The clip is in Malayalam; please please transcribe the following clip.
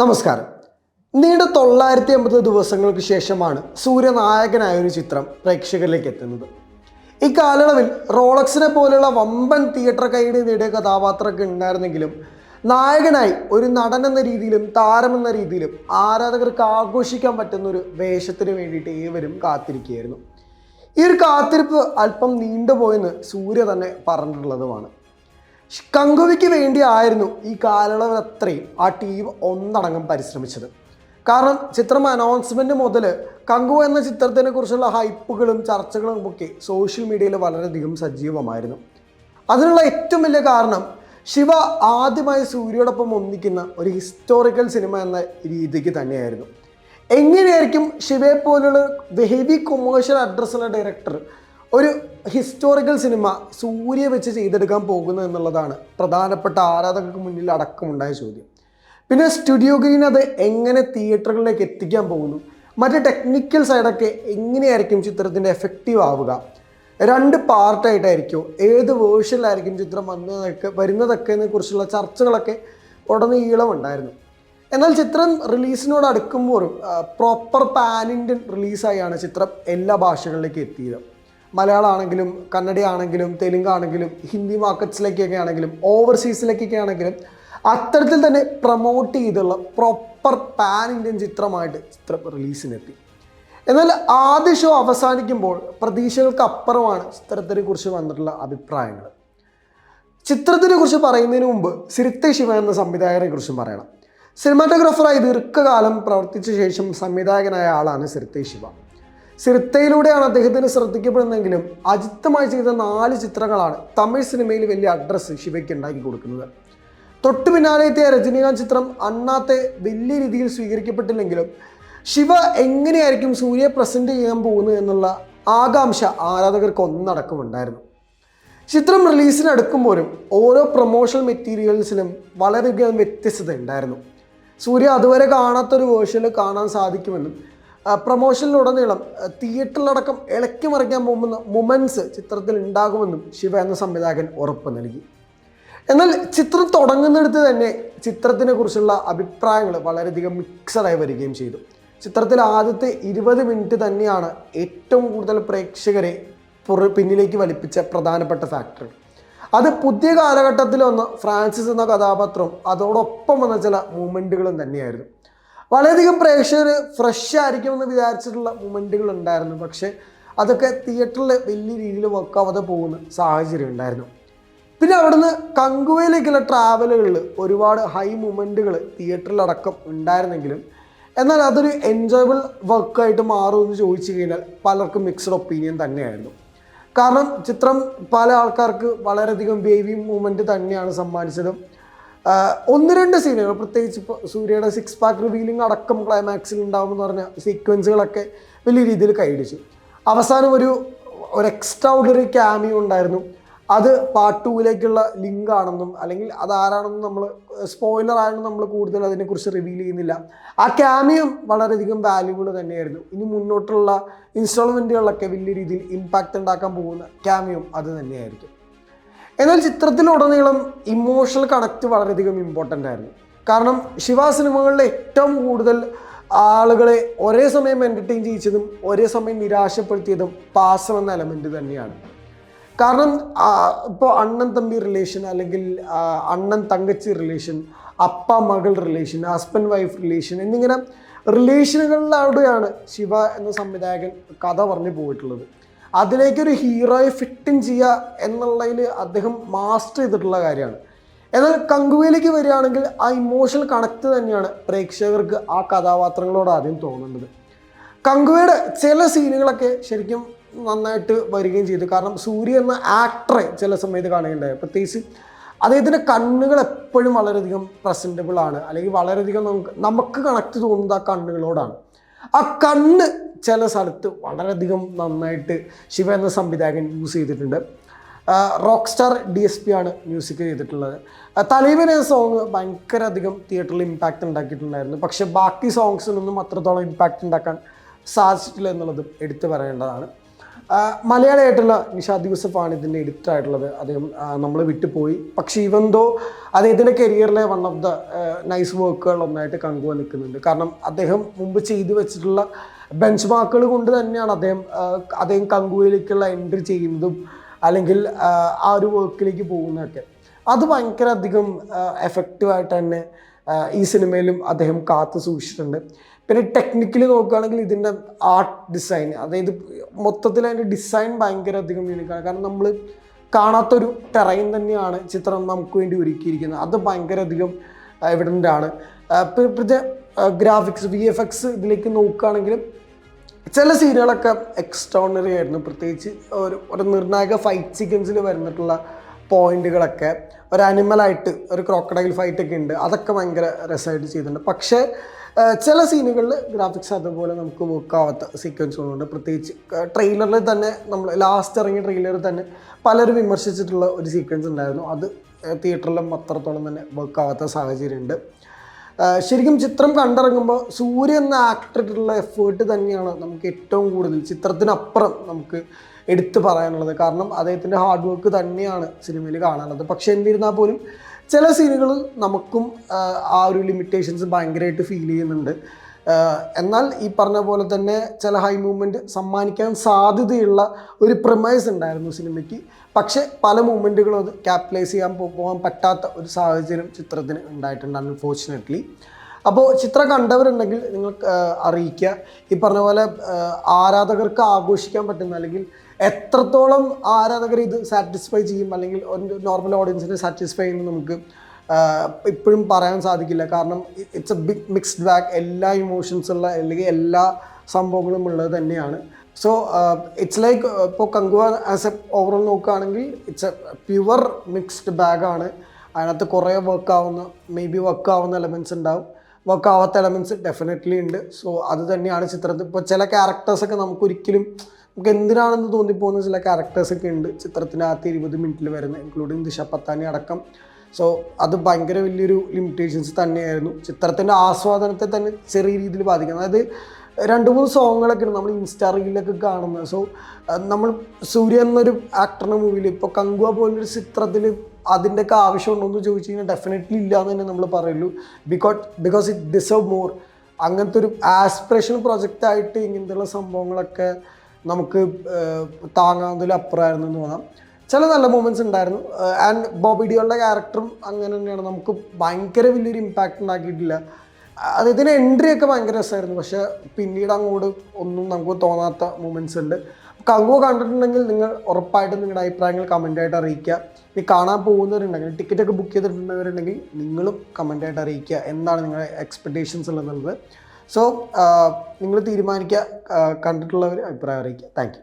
നമസ്കാരം. നീണ്ട തൊള്ളായിരത്തി അമ്പത് ദിവസങ്ങൾക്ക് ശേഷമാണ് സൂര്യനായകനായ ഒരു ചിത്രം പ്രേക്ഷകരിലേക്ക് എത്തുന്നത്. ഈ കാലയളവിൽ റോളക്സിനെ പോലെയുള്ള വമ്പൻ തിയേറ്റർ കൈയുടെ നേടിയ കഥാപാത്രമൊക്കെ ഉണ്ടായിരുന്നെങ്കിലും നായകനായി ഒരു നടൻ എന്ന രീതിയിലും താരം എന്ന രീതിയിലും ആരാധകർക്ക് ആഘോഷിക്കാൻ പറ്റുന്ന ഒരു വേഷത്തിന് വേണ്ടിയിട്ട് ഏവരും കാത്തിരിക്കുകയായിരുന്നു. ഈ ഒരു കാത്തിരിപ്പ് അല്പം നീണ്ടുപോയെന്ന് സൂര്യ തന്നെ പറഞ്ഞിട്ടുള്ളതുമാണ്. കങ്കുവിക്ക് വേണ്ടിയായിരുന്നു ഈ കാലയളവ് അത്രയും ആ ടീം ഒന്നടങ്കം പരിശ്രമിച്ചത്. കാരണം ചിത്രം അനൗൺസ്മെന്റ് മുതൽ കങ്കു എന്ന ചിത്രത്തിനെ കുറിച്ചുള്ള ഹൈപ്പുകളും ചർച്ചകളും ഒക്കെ സോഷ്യൽ മീഡിയയിൽ വളരെയധികം സജീവമായിരുന്നു. അതിനുള്ള ഏറ്റവും വലിയ കാരണം ശിവ ആദ്യമായി സൂര്യയോടൊപ്പം ഒന്നിക്കുന്ന ഒരു ഹിസ്റ്റോറിക്കൽ സിനിമ എന്ന രീതിക്ക് തന്നെയായിരുന്നു. എങ്ങനെയായിരിക്കും ശിവയെ പോലുള്ള ഹെവി കൊമേഴ്ഷ്യൽ അഡ്രസ്സുള്ള ഡയറക്ടർ ഒരു ഹിസ്റ്റോറിക്കൽ സിനിമ സൂര്യ വെച്ച് ചെയ്തെടുക്കാൻ പോകുന്നത് എന്നുള്ളതാണ് പ്രധാനപ്പെട്ട ആരാധകർക്ക് മുന്നിൽ അടക്കമുണ്ടായ ചോദ്യം. പിന്നെ സ്റ്റുഡിയോ ഗ്രീൻ അത് എങ്ങനെ തിയേറ്ററുകളിലേക്ക് എത്തിക്കാൻ പോകുന്നു? മറ്റ് ടെക്നിക്കൽ സൈഡൊക്കെ എങ്ങനെയായിരിക്കും ചിത്രത്തിന്റെ എഫക്റ്റീവ് ആവുക? രണ്ട് പാർട്ടായിട്ടായിരിക്കും ഏത് വേർഷനിലായിരിക്കും ചിത്രം വന്നതൊക്കെ വരുന്നതൊക്കെ കുറിച്ചുള്ള ചർച്ചകളൊക്കെ ഉടനീളമുണ്ടായിരുന്നു എന്നാൽ ചിത്രം റിലീസിനോട് അടുക്കുമ്പോഴും പ്രോപ്പർ പാൻ ഇന്ത്യൻ റിലീസായാണ് ചിത്രം എല്ലാ ഭാഷകളിലേക്ക് എത്തിയത്. മലയാളമാണെങ്കിലും കന്നഡയാണെങ്കിലും തെലുങ്കാണെങ്കിലും ഹിന്ദി മാർക്കറ്റ്സിലേക്കൊക്കെ ആണെങ്കിലും ഓവർസീസിലേക്കൊക്കെ ആണെങ്കിലും അത്തരത്തിൽ തന്നെ പ്രൊമോട്ട് ചെയ്തുള്ള പ്രോപ്പർ പാൻ ഇന്ത്യൻ ചിത്രമായിട്ട് ചിത്രം റിലീസിനെത്തി എന്നാൽ ആദ്യ ഷോ അവസാനിക്കുമ്പോൾ പ്രതീക്ഷകൾക്ക് അപ്പുറമാണ് ചിത്രത്തിനെ കുറിച്ച് വന്നിട്ടുള്ള അഭിപ്രായങ്ങൾ. ചിത്രത്തിനെ കുറിച്ച് പറയുന്നതിന് മുമ്പ് സിരിത്തെ ശിവ എന്ന സംവിധായകനെ കുറിച്ചും പറയണം സിനിമാറ്റോഗ്രാഫറായി ദീർഘകാലം പ്രവർത്തിച്ച ശേഷം സംവിധായകനായ ആളാണ് സിരിത്തെ ശിവ. സിർത്തയിലൂടെയാണ് അദ്ദേഹത്തിന് ശ്രദ്ധിക്കപ്പെടുന്നതെങ്കിലും അജിത്തമായി ചെയ്ത നാല് ചിത്രങ്ങളാണ് തമിഴ് സിനിമയിൽ വലിയ അഡ്രസ്സ് ശിവയ്ക്ക് ഉണ്ടാക്കി കൊടുക്കുന്നത്. തൊട്ടു പിന്നാലെ എത്തിയ രജനീകാന്ത് ചിത്രം അണ്ണാത്തെ വലിയ രീതിയിൽ സ്വീകരിക്കപ്പെട്ടില്ലെങ്കിലും ശിവ എങ്ങനെയായിരിക്കും സൂര്യ പ്രസന്റ് ചെയ്യാൻ പോകുന്നത് എന്നുള്ള ആകാംക്ഷ ആരാധകർക്ക് ഒന്നടക്കമുണ്ടായിരുന്നു ചിത്രം റിലീസിനടുക്കുമ്പോഴും ഓരോ പ്രൊമോഷണൽ മെറ്റീരിയൽസിലും വളരെയധികം വ്യത്യസ്തത ഉണ്ടായിരുന്നു. സൂര്യ അതുവരെ കാണാത്തൊരു വേർഷനിൽ കാണാൻ സാധിക്കുമെന്നും പ്രൊമോഷനിലുടനീളം തിയേറ്ററിലടക്കം ഇളക്കി മറിക്കാൻ പോകുന്ന മൊമെന്റ്സ് ചിത്രത്തിൽ ഉണ്ടാകുമെന്നും ശിവ എന്ന സംവിധായകൻ ഉറപ്പ് നൽകി. എന്നാൽ ചിത്രം തുടങ്ങുന്നിടത്ത് തന്നെ ചിത്രത്തിനെ കുറിച്ചുള്ള അഭിപ്രായങ്ങൾ വളരെയധികം മിക്സഡായി വരികയും ചെയ്തു. ചിത്രത്തിൽ ആദ്യത്തെ ഇരുപത് മിനിറ്റ് തന്നെയാണ് ഏറ്റവും കൂടുതൽ പ്രേക്ഷകരെ പുറ പിന്നിലേക്ക് വലിപ്പിച്ച പ്രധാനപ്പെട്ട ഫാക്ടർ അത് പുതിയ കാലഘട്ടത്തിൽ വന്ന ഫ്രാൻസിസ് എന്ന കഥാപാത്രം അതോടൊപ്പം വന്ന ചില മൂമെന്റുകളും തന്നെയായിരുന്നു. വളരെയധികം പ്രേക്ഷകർ ഫ്രഷ് ആയിരിക്കും എന്ന് വിചാരിച്ചിട്ടുള്ള മൊമെന്റുകൾ ഉണ്ടായിരുന്നു. പക്ഷേ അതൊക്കെ തിയേറ്ററിൽ വലിയ രീതിയിൽ വർക്കാവാതെ പോകുന്ന സാഹചര്യം ഉണ്ടായിരുന്നു. പിന്നെ അവിടുന്ന് കങ്കുവയിലേക്കുള്ള ട്രാവലുകളിൽ ഒരുപാട് ഹൈ മൊമെന്റുകൾ തിയേറ്ററിലടക്കം ഉണ്ടായിരുന്നെങ്കിലും എന്നാൽ അതൊരു എൻജോയബിൾ വർക്കായിട്ട് മാറുമെന്ന് ചോദിച്ചു കഴിഞ്ഞാൽ പലർക്കും മിക്സഡ് ഒപ്പീനിയൻ തന്നെയായിരുന്നു. കാരണം ചിത്രം പല ആൾക്കാർക്ക് വളരെയധികം വേവി മൂമെന്റ് തന്നെയാണ് സമ്മാനിച്ചത് ഒന്ന് രണ്ട് സീനുകൾ. പ്രത്യേകിച്ച് ഇപ്പോൾ സൂര്യയുടെ സിക്സ് പാക്ക് റിവീലിംഗ് അടക്കം ക്ലൈമാക്സിൽ ഉണ്ടാവുമെന്ന് പറഞ്ഞ സീക്വൻസുകളൊക്കെ വലിയ രീതിയിൽ കൈയടിച്ചു. അവസാനം ഒരു ഒരു എക്സ്ട്രാ ഓർഡിനറി ക്യാമിയോ ഉണ്ടായിരുന്നു. അത് പാർട്ട് ടൂവിലേക്കുള്ള ലിങ്ക് ആണെന്നും അല്ലെങ്കിൽ അതാരാണെന്നും നമ്മൾ സ്പോയിലർ ആണെന്നും നമ്മൾ കൂടുതൽ അതിനെക്കുറിച്ച് റിവീൽ ചെയ്യുന്നില്ല. ആ ക്യാമിയും വളരെയധികം വാല്യൂബിൾ തന്നെയായിരുന്നു. ഇനി മുന്നോട്ടുള്ള ഇൻസ്റ്റാൾമെന്റുകളിലൊക്കെ വലിയ രീതിയിൽ ഇമ്പാക്റ്റ് ഉണ്ടാക്കാൻ പോകുന്ന ക്യാമിയും അത് തന്നെയായിരിക്കും. എന്നാൽ ചിത്രത്തിലുടനീളം ഇമോഷണൽ കണക്റ്റ് വളരെയധികം ഇമ്പോർട്ടന്റ് ആയിരുന്നു. കാരണം ശിവ സിനിമകളിലെ ഏറ്റവും കൂടുതൽ ആളുകളെ ഒരേ സമയം എന്റർടൈൻ ചെയ്യിച്ചതും ഒരേ സമയം നിരാശപ്പെടുത്തിയതും പാസം എന്ന എലമെന്റ് തന്നെയാണ്. കാരണം ഇപ്പോൾ അണ്ണൻ തമ്പി റിലേഷൻ അല്ലെങ്കിൽ അണ്ണൻ തങ്കച്ചി റിലേഷൻ അപ്പ മകൾ റിലേഷൻ ഹസ്ബൻഡ് വൈഫ് റിലേഷൻ എന്നിങ്ങനെ റിലേഷനുകളിലൂടെയാണ് ശിവ എന്ന സംവിധായകൻ കഥ പറഞ്ഞു പോയിട്ടുള്ളത്. അതിലേക്കൊരു ഹീറോയെ ഫിറ്റിൻ ചെയ്യുക എന്നുള്ളതിൽ അദ്ദേഹം മാസ്റ്റർ ചെയ്തിട്ടുള്ള കാര്യമാണ്. എന്നാൽ കങ്കുവയിലേക്ക് വരികയാണെങ്കിൽ ആ ഇമോഷണൽ കണക്ട് തന്നെയാണ് പ്രേക്ഷകർക്ക് ആ കഥാപാത്രങ്ങളോട് ആദ്യം തോന്നുന്നത്. കങ്കുവയുടെ ചില സീനുകളൊക്കെ ശരിക്കും നന്നായിട്ട് വരികയും ചെയ്തു. കാരണം സൂര്യ എന്ന ആക്ടറെ ചില സമയത്ത് കാണുകയുണ്ടായി. പ്രത്യേകിച്ച് അദ്ദേഹത്തിന്റെ കണ്ണുകൾ എപ്പോഴും വളരെയധികം പ്രസന്റബിൾ ആണ്. അല്ലെങ്കിൽ വളരെയധികം നമുക്ക് നമുക്ക് കണക്ട് തോന്നുന്നത് ആ കണ്ണുകളോടാണ്. ആ കണ്ണ് ചില സ്ഥലത്ത് വളരെയധികം നന്നായിട്ട് ശിവ എന്ന സംവിധായകൻ യൂസ് ചെയ്തിട്ടുണ്ട്. Rock star D S P ആണ് മ്യൂസിക് ചെയ്തിട്ടുള്ളത്. തലൈവൻ എന്ന സോങ് ഭയങ്കര അധികം തിയേറ്ററിൽ ഇമ്പാക്റ്റ് ഉണ്ടാക്കിയിട്ടുണ്ടായിരുന്നു. പക്ഷെ ബാക്കി സോങ്സിനൊന്നും അത്രത്തോളം ഇമ്പാക്റ്റ് ഉണ്ടാക്കാൻ സാധിച്ചിട്ടില്ല എന്നുള്ളതും എടുത്തു പറയേണ്ടതാണ്. മലയാളിയായിട്ടുള്ള നിഷാദ് യൂസഫാണ് ഇതിന്റെ എഡിറ്റർ ആയിട്ടുള്ളത്. അദ്ദേഹം നമ്മൾ വിട്ടുപോയി പക്ഷേ ഇവൻ ദോ അദ്ദേഹത്തിന്റെ കരിയറിലെ വൺ ഓഫ് ദ നൈസ് വർക്കുകൾ ഒന്നായിട്ട് കങ്കുവ നിൽക്കുന്നുണ്ട് കാരണം അദ്ദേഹം മുമ്പ് ചെയ്തു വെച്ചിട്ടുള്ള ബെഞ്ച് മാർക്കുകൾ കൊണ്ട് തന്നെയാണ് അദ്ദേഹം അദ്ദേഹം കങ്കുവയിലേക്കുള്ള എൻട്രി ചെയ്യുന്നതും അല്ലെങ്കിൽ ആ ഒരു വർക്കിലേക്ക് പോകുന്നതൊക്കെ. അത് ഭയങ്കര അധികം എഫക്റ്റീവായിട്ട് തന്നെ ഈ സിനിമയിലും അദ്ദേഹം കാത്തു സൂക്ഷിച്ചിട്ടുണ്ട്. പിന്നെ ടെക്നിക്കലി നോക്കുകയാണെങ്കിൽ ഇതിന്റെ ആർട്ട് ഡിസൈൻ അതായത് മൊത്തത്തിൽ അതിന്റെ ഡിസൈൻ ഭയങ്കര അധികം യൂണിക്കാണ് കാരണം നമ്മൾ കാണാത്തൊരു ടെറൈൻ തന്നെയാണ് ചിത്രം നമുക്ക് വേണ്ടി ഒരുക്കിയിരിക്കുന്നത്. അത് ഭയങ്കര അധികം എവിഡന്റ് ആണ്. ഇപ്പോഴത്തെ ഗ്രാഫിക്സ് വി എഫ് എക്സ് ഇതിലേക്ക് നോക്കുകയാണെങ്കിലും ചില സീനുകളൊക്കെ എക്സ്ട്രോണറി ആയിരുന്നു. പ്രത്യേകിച്ച് ഒരു ഒരു നിർണായക ഫൈറ്റ് സീക്വൻസിൽ വരുന്നിട്ടുള്ള പോയിന്റുകളൊക്കെ ഒരു അനിമലായിട്ട് ഒരു ക്രോക്കഡൈൽ ഫൈറ്റ് ഒക്കെ ഉണ്ട്. അതൊക്കെ ഭയങ്കര രസമായിട്ട് ചെയ്തിട്ടുണ്ട്. പക്ഷേ ചില സീനുകളിൽ ഗ്രാഫിക്സ് അതുപോലെ നമുക്ക് വർക്ക് ആവാത്ത സീക്വൻസുകളുണ്ട് പ്രത്യേകിച്ച് ട്രെയിലറിൽ തന്നെ നമ്മൾ ലാസ്റ്റ് ഇറങ്ങിയ ട്രെയിലറിൽ തന്നെ പലരും വിമർശിച്ചിട്ടുള്ള ഒരു സീക്വൻസ് ഉണ്ടായിരുന്നു. അത് തിയേറ്ററിലും അത്രത്തോളം തന്നെ വർക്ക് ആവാത്ത സാഹചര്യമുണ്ട്. ശരിക്കും ചിത്രം കണ്ടിറങ്ങുമ്പോൾ സൂര്യ എന്ന ആക്ടറിട്ടുള്ള എഫേർട്ട് തന്നെയാണ് നമുക്ക് ഏറ്റവും കൂടുതൽ ചിത്രത്തിനപ്പുറം നമുക്ക് എടുത്തു പറയാനുള്ളത്. കാരണം അദ്ദേഹത്തിന്റെ ഹാർഡ് വർക്ക് തന്നെയാണ് സിനിമയിൽ കാണാനുള്ളത്. പക്ഷേ എന്നിരുന്നാൽ പോലും ചില സീനുകൾ നമുക്കും ആ ഒരു ലിമിറ്റേഷൻസ് ഭയങ്കരമായിട്ട് ഫീൽ ചെയ്യുന്നുണ്ട്. എന്നാൽ ഈ പറഞ്ഞ പോലെ തന്നെ ചില ഹൈ മൂവ്മെന്റ് സമ്മാനിക്കാൻ സാധ്യതയുള്ള ഒരു പ്രമൈസ് ഉണ്ടായിരുന്നു സിനിമയ്ക്ക്. പക്ഷേ പല മൂവ്മെന്റുകളും അത് ക്യാപിറ്റലൈസ് ചെയ്യാൻ പോകാൻ പറ്റാത്ത ഒരു സാഹചര്യം ചിത്രത്തിന് ഉണ്ടായിട്ടുണ്ട് അൺഫോർച്ചുനേറ്റ്ലി അപ്പോൾ ചിത്രം കണ്ടവരുണ്ടെങ്കിൽ നിങ്ങൾ അറിയിക്കുക. ഈ പറഞ്ഞ പോലെ ആരാധകർക്ക് ആഘോഷിക്കാൻ പറ്റുന്ന അല്ലെങ്കിൽ എത്രത്തോളം ആരാധകർ ഇത് സാറ്റിസ്ഫൈ ചെയ്യും അല്ലെങ്കിൽ ഒരു നോർമൽ ഓഡിയൻസിനെ സാറ്റിസ്ഫൈ ചെയ്യുന്ന നമുക്ക് ഇപ്പോഴും പറയാൻ സാധിക്കില്ല. കാരണം it's a big mixed bag എല്ലാ ഇമോഷൻസ് ഉള്ള അല്ലെങ്കിൽ എല്ലാ സംഭവങ്ങളും ഉള്ളത് തന്നെയാണ്. സോ ഇറ്റ്സ് ലൈക്ക് ഇപ്പോൾ കങ്കുവ ആസ് എ ഓവറോൾ നോക്കുകയാണെങ്കിൽ ഇറ്റ്സ് എ പ്യുവർ മിക്സ്ഡ് ബാഗാണ് അതിനകത്ത് കുറേ വർക്ക് ആവുന്ന മേ ബി വർക്ക് ആവുന്ന എലമെന്റ്സ് ഉണ്ടാവും. വർക്ക് ആവാത്ത എലമെന്റ്സ് ഡെഫിനറ്റ്ലി ഉണ്ട്. സോ അത് തന്നെയാണ് ചിത്രത്തിൽ. ഇപ്പോൾ ചില ക്യാരക്ടേഴ്സൊക്കെ നമുക്കൊരിക്കലും നമുക്ക് എന്തിനാണെന്ന് തോന്നിപ്പോകുന്ന ചില ക്യാരക്ടേഴ്സൊക്കെ ഉണ്ട് ചിത്രത്തിനകത്ത് ഇരുപത് മിനിറ്റിൽ വരുന്നത് ഇൻക്ലൂഡിങ് ദിശ പത്താനി അടക്കം. സോ അത് ഭയങ്കര വലിയൊരു ലിമിറ്റേഷൻസ് തന്നെയായിരുന്നു. ചിത്രത്തിന്റെ ആസ്വാദനത്തെ തന്നെ ചെറിയ രീതിയിൽ ബാധിക്കുന്നത് അതായത് രണ്ട് മൂന്ന് സോങ്ങുകളൊക്കെ ഉണ്ട് നമ്മൾ ഇൻസ്റ്റാ റീലൊക്കെ കാണുന്നത്. സോ നമ്മൾ സൂര്യ എന്നൊരു ആക്ടറിന്റെ മൂവിയിൽ ഇപ്പോൾ കങ്കുവ പോലൊരു ചിത്രത്തിൽ അതിന്റെയൊക്കെ ആവശ്യമുണ്ടോ എന്ന് ചോദിച്ചു കഴിഞ്ഞാൽ ഡെഫിനറ്റ്ലി ഇല്ല എന്ന് തന്നെ നമ്മൾ പറയുള്ളൂ. Because because it deserve more അങ്ങനത്തെ ഒരു ആസ്പിറേഷൻ പ്രൊജക്റ്റ് ആയിട്ട് ഇങ്ങനത്തെയുള്ള സംഭവങ്ങളൊക്കെ നമുക്ക് താങ്ങാവുന്നതിൽ അപ്പുറമായിരുന്നു എന്ന് തോന്നാം. ചില നല്ല മൂമെന്റ്സ് ഉണ്ടായിരുന്നു. ആൻഡ് ബോബി ഡിയോളുടെ ക്യാരക്ടറും അങ്ങനെ തന്നെയാണ്. നമുക്ക് ഭയങ്കര വലിയൊരു ഇമ്പാക്റ്റ് ഉണ്ടാക്കിയിട്ടില്ല. അദ്ദേഹത്തിന്റെ എൻട്രി ഒക്കെ ഭയങ്കര രസമായിരുന്നു. പക്ഷെ പിന്നീട് അങ്ങോട്ട് ഒന്നും നമുക്ക് തോന്നാത്ത മൂമെന്റ്സ് ഉണ്ട്. കങ്കുവ കണ്ടിട്ടുണ്ടെങ്കിൽ നിങ്ങൾ ഉറപ്പായിട്ടും നിങ്ങളുടെ അഭിപ്രായങ്ങൾ കമന്റായിട്ട് അറിയിക്കുക. ഇനി കാണാൻ പോകുന്നവരുണ്ടെങ്കിൽ ടിക്കറ്റ് ഒക്കെ ബുക്ക് ചെയ്തിട്ടുണ്ടെങ്കിൽ നിങ്ങളും കമന്റായിട്ട് അറിയിക്കുക. എന്താണ് നിങ്ങളുടെ എക്സ്പെക്റ്റേഷൻസ് ഉള്ളത് സോ നിങ്ങൾ തീരുമാനിക്കുക. കണ്ടിട്ടുള്ളവർ അഭിപ്രായം അറിയിക്കുക. താങ്ക്